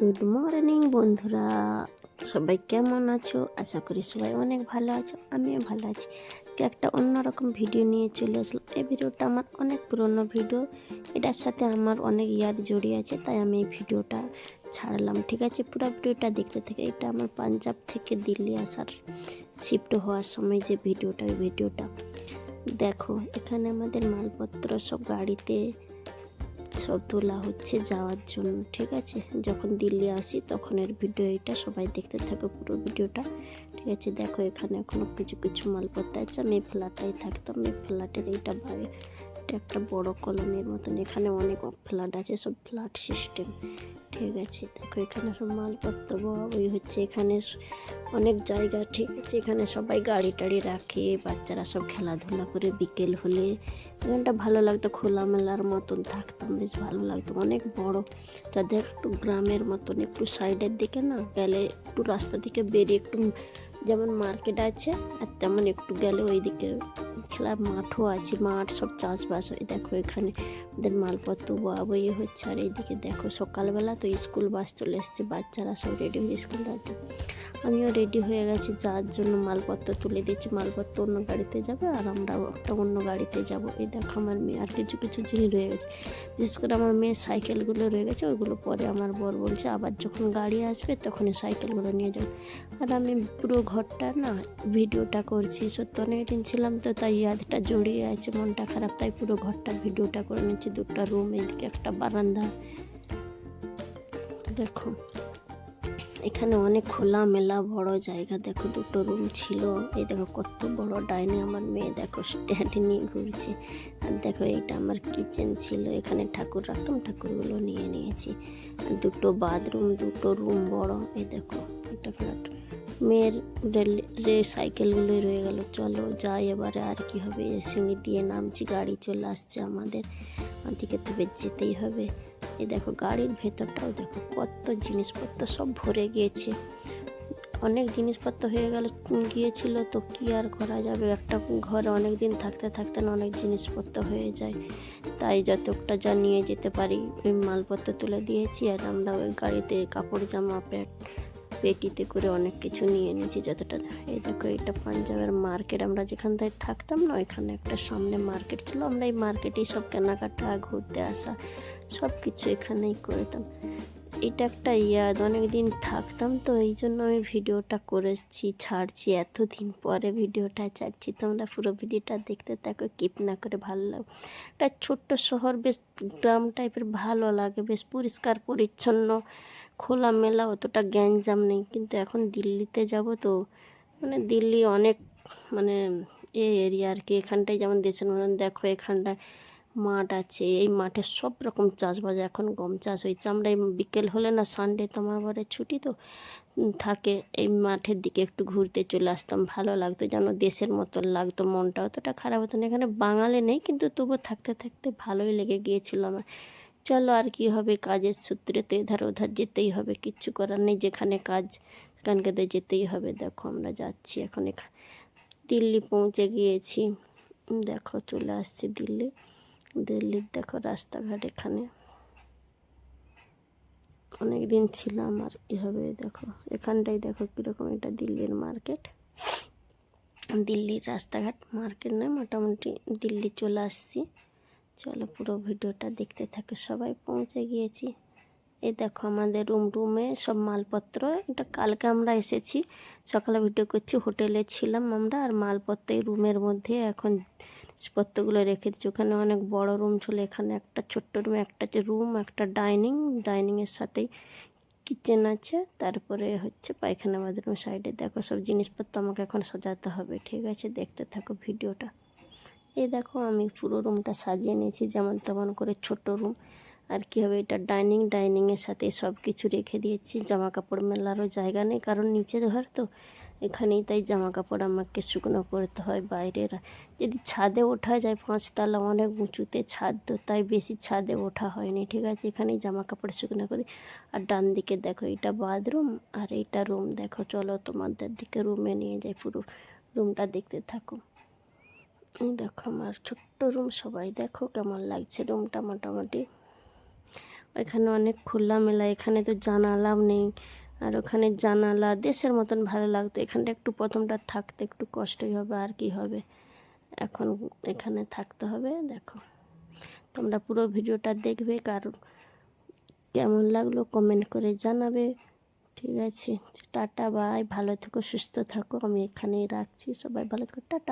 Good morning বন্ধুরা। সবাই কেমন আছো? আশা করি সবাই অনেক ভালো আছো, আমিও ভালো আছি। তো একটা অন্যরকম ভিডিও নিয়ে চলে আসলাম। এই ভিডিওটা আমার অনেক পুরনো ভিডিও, এটার সাথে আমার অনেক ইয়াদ জড়িয়ে আছে, তাই আমি এই ভিডিওটা ছাড়লাম। ঠিক আছে, পুরো ভিডিওটা দেখতে থেকে, এটা আমার পাঞ্জাব থেকে দিল্লি আসার শিফট হওয়ার সময় যে ভিডিওটা, ওই ভিডিওটা। দেখো, এখানে আমাদের মালপত্র সব গাড়িতে সব তোলা হচ্ছে যাওয়ার জন্য, ঠিক আছে? যখন দিল্লি আসি, তখন এর ভিডিও এটা সবাই দেখতে থাকো পুরো ভিডিওটা ঠিক আছে? দেখো এখানে এখনও কিছু কিছু মালপত্র আছে আমি ফেলাটাই থাকতাম এই ফ্ল্যাটের এইটা এটা একটা বড় কলোনির মতন। এখানে অনেক ফ্ল্যাট আছে, সব ফ্ল্যাট সিস্টেম। ঠিক আছে, দেখো এখানে সব মালপত্র ওই হচ্ছে এখানে অনেক জায়গা ঠিক আছে। এখানে সবাই গাড়ি টাড়ি রাখে, বাচ্চারা সব খেলাধুলা করে বিকেল হলে। এখানটা ভালো লাগতো, খোলামেলার মতন থাকতাম, বেশ ভালো লাগতো। অনেক বড়। যাদের একটু গ্রামের মতন, একটু সাইডের দিকে না, গেলে একটু রাস্তা থেকে বেরিয়ে একটু, যেমন মার্কেট আছে, আর তেমন একটু গেলে ওইদিকে খেলার মাঠও আছে, মাঠ সব চাষবাস হয়। দেখো এখানে ওদের মালপত্র বয়া বই হচ্ছে আর এইদিকে দেখো সকালবেলা তো স্কুল বাস চলে এসছে, বাচ্চারা সব রেডি হয়ে স্কুল যাচ্ছে। আমিও রেডি হয়ে গেছি, যার জন্য মালপত্র তুলে দিচ্ছি। মালপত্র অন্য গাড়িতে যাবে আর আমরাও একটা অন্য গাড়িতে যাব। এই দেখো আমার মেয়ে, আর কিছু কিছু জিনিস রয়ে গেছে। বিশেষ করে আমার মেয়ের সাইকেলগুলো রয়ে গেছে, ওইগুলো পরে আমার বর বলছে, আবার যখন গাড়ি আসবে তখন এই সাইকেলগুলো নিয়ে যাব আর আমি পুরো ঘরটা না, ভিডিওটা করছি। সত্যি অনেকদিন ছিলাম তো, তাই ইয়াদটা জড়িয়ে আছে, মনটা খারাপ, তাই পুরো ঘরটা, ভিডিওটা করে নিচ্ছি। দুটো রুম, এদিকে একটা বারান্দা। দেখো, এখানে অনেক খোলা মেলা বড় জায়গা। দেখো, দুটো রুম ছিল। এই দেখো, কত বড় ডাইনিং আমার মেয়ে। দেখো, স্ট্যান্ড নিয়ে ঘুরছে। আর দেখো এটা আমার কিচেন ছিল। এখানে ঠাকুর রাখতাম ঠাকুরগুলো নিয়ে নিয়েছি। আর দুটো বাথরুম, দুটো রুম বড়। এই দেখো এটা ফ্ল্যাট মেয়ের সাইকেলগুলোই রয়ে গেল। চলো যাই এবারে আর কি হবে। সিঁড়ি দিয়ে নামছি, গাড়ি চলে আসছে আমাদের। ওদিকে তবে যেতেই হবে। এই দেখো গাড়ির ভেতরটাও দেখো, কত জিনিসপত্র সব ভরে গিয়েছে। অনেক জিনিসপত্র হয়ে গেল, গিয়েছিল তো কি আর করা যাবে? একটা ঘরে অনেক দিন থাকতে থাকতে না অনেক জিনিসপত্র হয়ে যায়। তাই যতটা যা নিয়ে যেতে পারি, ওই মালপত্র তুলে দিয়েছি। আর আমরা ওই গাড়িতে কাপড় জামা, প্যান্ট পেটিতে করে অনেক কিছু নিয়ে এনেছি, যতটা এই দেখো এটা পাঞ্জাবের মার্কেট, আমরা যেখান থেকে থাকতাম না, ওইখানে একটা সামনে মার্কেট ছিল, আমরা এই মার্কেটেই সব কেনাকাটা, ঘুরতে আসা সব কিছু এখানেই করতাম। এটা একটা ইয়াদ অনেক দিন থাকতাম তো এই জন্য আমি ভিডিওটা করেছি, ছাড়ছি, এতদিন পরে ভিডিওটা ছাড়ছি, তোমরা পুরো ভিডিওটা দেখতে থাকো কিপ না করে ভালো লাগে। একটা ছোট্ট শহর, বেশ গ্রাম টাইপের ভালো লাগে, বেশ পরিষ্কার, পরিচ্ছন্ন খোলামেলা অতটা গ্যাঞ্জাম নেই। কিন্তু এখন দিল্লিতে যাব তো মানে দিল্লি অনেক মানে এ এরিয়া আর কি। এখানটায় যেমন দেশের মতন দেখো এখানটায় মাঠ আছে, এই মাঠে সব রকম চাষবাস, এখন গম চাষ হয়েছে। আমরা এই বিকেল হলে না, সানডে তো আমার বাড়ির ছুটি তো থাকে। এই মাঠের দিকে একটু ঘুরতে চলে আসতাম, ভালো লাগতো যেন দেশের মতন লাগতো, মনটা অতটা খারাপ হতো না। এখানে বাঙালি নেই, কিন্তু তবু থাকতে থাকতে ভালোই লেগে গিয়েছিল আমার। চলো আর কি হবে কাজের সূত্রে তো এধার ওধার যেতেই হবে, কিচ্ছু করার নেই, যেখানে কাজ সেখানকে তো যেতেই হবে। দেখো আমরা যাচ্ছি, এখন দিল্লি পৌঁছে গিয়েছি। দেখো চলে আসছি দিল্লি। দিল্লির দেখো রাস্তাঘাট এখানে। অনেক দিন ছিলাম আর কি হবে দেখো এখানটাই দেখো কীরকম এটা দিল্লির মার্কেট। দিল্লির রাস্তাঘাট, মার্কেট নয়, মোটামুটি দিল্লি চলে আসছি। চলো পুরো ভিডিওটা দেখতে থাকো। সবাই পৌঁছে গিয়েছি। এই দেখো আমাদের রুম রুমে সব মালপত্র। এটা কালকে আমরা এসেছি। সকালে ভিডিও করছি, হোটেলে ছিলাম আমরা আর মালপত্র এই রুমের মধ্যে এখন জিনিসপত্রগুলো রেখে দিচ্ছি ওখানে অনেক বড় রুম ছিল, এখানে একটা ছোট্ট রুম একটা যে রুম একটা ডাইনিং ডাইনিংয়ের সাথেই কিচেন আছে। তারপরে হচ্ছে পায়খানা বাথরুম সাইডে দেখো সব জিনিসপত্র আমাকে এখন সাজাতে হবে, ঠিক আছে? দেখতে থাকো ভিডিওটা। এই দেখো আমি পুরো রুমটা সাজিয়ে নিয়েছি, যেমন তেমন করে ছোট রুম। আর কি হবে, এটা ডাইনিং ডাইনিংয়ের সাথে সব কিছু রেখে দিয়েছি। জামা কাপড় মেলারও জায়গা নেই, কারণ নিচে ঘর তো, এখানেই তাই জামা কাপড় আমাকে শুকনো করতে হয় বাইরের। যদি ছাদে ওঠা যায় পাঁচতলা অনেক উঁচুতে ছাদ তো, তাই বেশি ছাদে ওঠা হয়নি, ঠিক আছে? এখানেই জামা কাপড় শুকনো করি। আর ডান দিকে দেখো, এটা বাথরুম আর এইটা রুম। দেখো, চলো তোমাদের দিকে রুমে নিয়ে যাই পুরো রুমটা দেখতে থাকো। দেখো আমার ছোট্ট রুম, সবাই দেখো কেমন লাগছে রুমটা মোটামুটি। এখানে অনেক খোলামেলা, এখানে তো জানালাও নেই। আর ওখানে জানালা দেশের মতন ভালো লাগতো। এখানটা একটু প্রথমটা থাকতে একটু কষ্টই হবে, আর কি হবে? এখন এখানে থাকতে হবে, দেখো। তোমরা পুরো ভিডিওটা দেখবে কারণ কেমন লাগল কমেন্ট করে জানাবে। ঠিক আছে, টাটা, বাই। ভালো থেকো, সুস্থ থাকো। আমি এখানেই রাখছি। সবাই ভালো থেকো, টাটা।